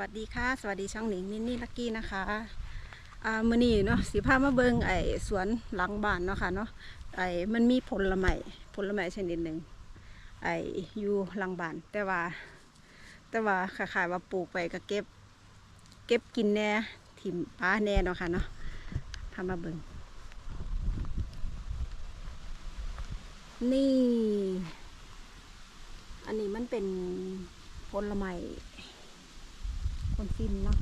วัสดีค่ะ สวัสดีช่องหนิงมินนี่ลักกี้นะคะอ่ามื้อนี้เนาะสิพามาเบิงไอสวนหลังบ้านเนาะค่ะเนาะไอมันมีผลไม้ผลไม้ชนิดหนึ่งไออยู่หลังบ้านแต่ว่า แต่ว่าคล้ายๆว่าปลูกไปก็เก็บ เก็บกินแน่ถิ่มป้าแน่เนาะค่ะเนาะพามาเบิงนี่ อันนี้มันเป็นผลไม้ คนฟินเนาะ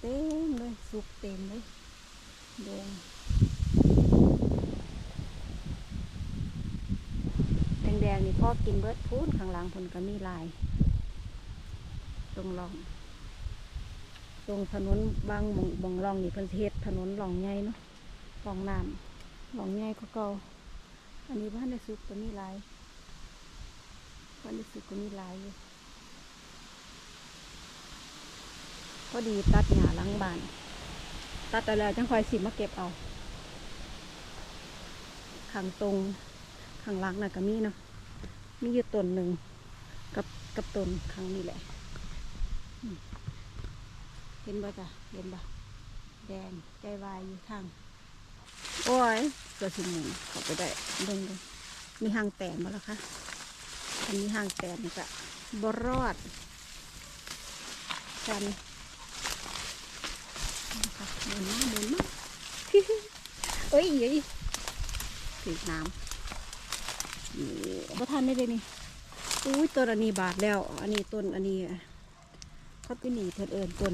เต็มเลยสุกเต็มเลยแดงแดงๆนี่พ่อกินเบิดพูนข้างหลังเพนก็มีลาย ตรงร่อง ตรงถนนบางหมองบองร่องนี่เพิ่นเฮ็ดถนนร่องใหญ่เนาะร่องน้ำร่องใหญ่ก็เก่าอันนี้บ้านในสุกก็มีลายบ้านในสุกก็มีลายอยู่ พอดีตัดหญ้าหลังบ้าน ตัดไปแล้วจังคอยสิมาเก็บเอาข้างตรงข้างหลังน่ะก็มีเนาะมีอยู่ต้นหนึ่งกับกับต้นข้างนี้แหละ เห็นบ่จ้ะเห็นบ่แดงใจวายอยู่ทาง โอ้ยเกิดสิหมุนเขาไปได้เบิ่งเลยมีหางแตนมาแล้วคะอันนี้หางแตนก็บรอดกัน นะคะหมุนมาหมุนมาเอ้ยเอ้ยถือน้ำประทานได้เลยนี่อุ้ยต้นอันนี้บาทแล้ว อันนี้ต้นอันนี้เขาไปหนีเพิ่นเอิญต้น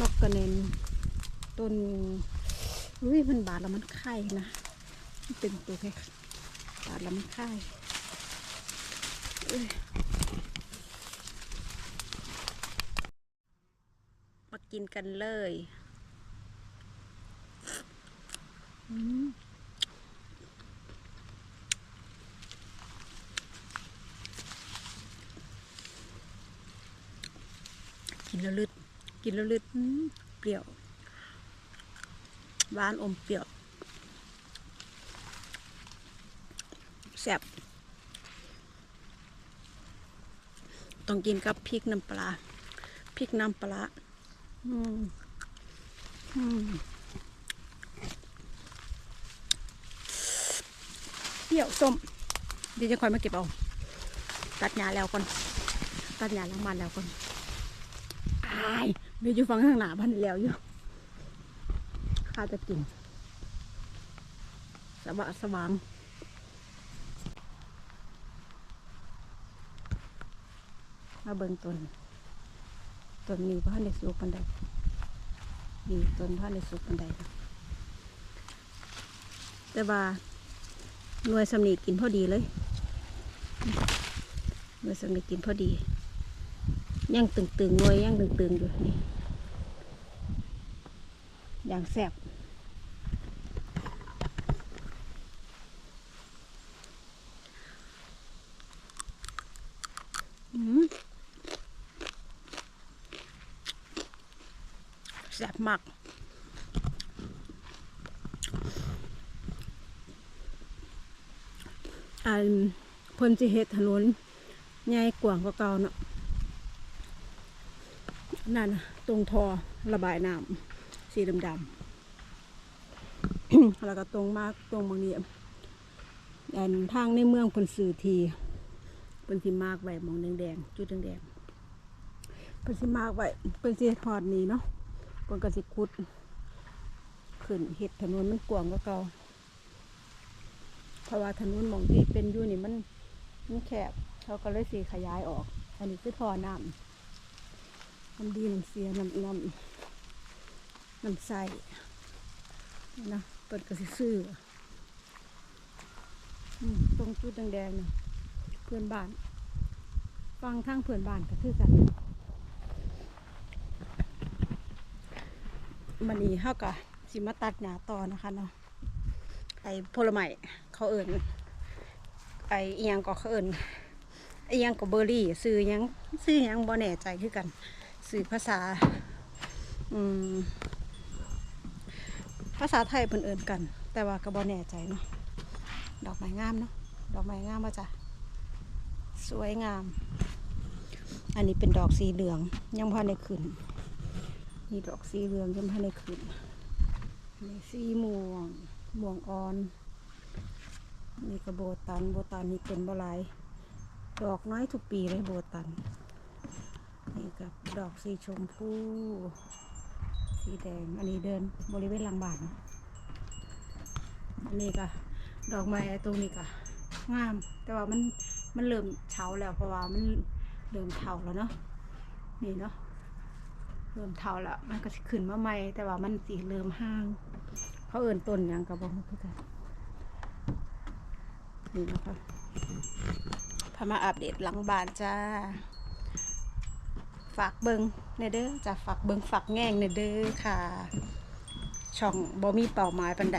นกกระเนนต้นอุ้ยมันบาทแล้วมันไข่นะเป็นตัวแค่บาทแล้วมันไข่เอ้ย มา กินกันเลยกินแล้วลึด กินแล้วลึดเปรี้ยวหวานอมเปรี้ยวแซ่บต้องกินกับพริกน้ำปลาพริกน้ำปลา อืมอืมเปรี้ยวส้มเดี๋ยวจะคอยมาเก็บเอา ตัดหญ้าแล้วก่อน ตัดหญ้าแล้วมันแล้วก่อนอายเดี๋ยวอยู่ฟังข้างหน้าพันแล้วอยู่ข้าจะกินสว่างสว่างมาเบิ่งต้น ต้นนี้พ่านในสุกปันใดนี่ต้นพ่านในสุกปันใดแต่ว่าหน่วยสำนีกินพอดีเลยหน่วยสำนีกินพอดียังตึงๆหน่วยยังตึงๆอยู่นี่อย่างแสบอืม แซ่บมากอันเพิ่นสิเฮ็ดถนนใหญ่กว้างกว่าเก่าเนาะนั่นนะตรงทอระบายน้ำสีดำๆแล้วก็ตรงมากตรงบางนี้อันทางในเมืองเพิ่นสื่อทีเพิ่นสิมากไว้มองแดงๆจุดแดงๆเพิ่นสิมากไว้เพิ่นสิทอดนี้เนาะ เพิ่นก็สิขุด ขึ้นเห็ดถนนมันกว้างกว่าเก่าเพราะว่าถนนหมองที่เป็นอยู่นี่มันมันแคบเขาก็เลยสีขยายออก อันนี้คือท่อน้ำน้ำดีน้ำเสียน้ำน้ำน้ำใสนะเปิดก็สิซื้อตรงจุดแดงๆนะเพื่อนบ้านฟังทางเพื่อนบ้านก็คือกัน มันนี้เฮาก็สิมาตัดหญ้าต่อนะคะเนาะไอ้ผลไม้เขาเอิ้นไอ้อียงก็เขาเอิ้นไอ้หยังก็เบอร์รี่ซื้อยังซื้อยังบ่แน่ใจคือกันซื้อภาษาอืมภาษาไทยเพิ่นเอิ้นกัน แต่ว่าก็บ่แน่ใจเนาะดอกไม้งามเนาะดอกไม้งามว่าจ้ะสวยงาม อันนี้เป็นดอกสีเหลืองยังพอในขึ้น นี่ดอกสีเหลืองยังพอในขึ้นนี่สีม่วงม่วงอ่อน นี่ก็โบตัน โบตันนี่เป็นบลายดอกน้อยทุกปีเลยโบตัน นี่กับดอกสีชมพู สีแดง อันนี้เดินบริเวณหลังบ้านอันนี้ก็ดอกไม้ตรงนี้ก็งาม แต่ว่ามันมันเริ่มเฉาแล้วเพราะว่ามันเริ่มเฒ่าแล้วเนาะ นี่เนาะ เริ่มเท่าแล้วมันก็สิขึ้นมาใหม่แต่ว่ามันสีเริ่มห่าง เขาเอิ่นต้นยังกระบอกคือกันนี่นะคะพามาอัปเดตหลังบ้านจ้า ฝากเบิงในเด้อจะฝากเบิงฝากแง่งในเด้อค่ะ ช่องบอมีเป่าไม้ปันใด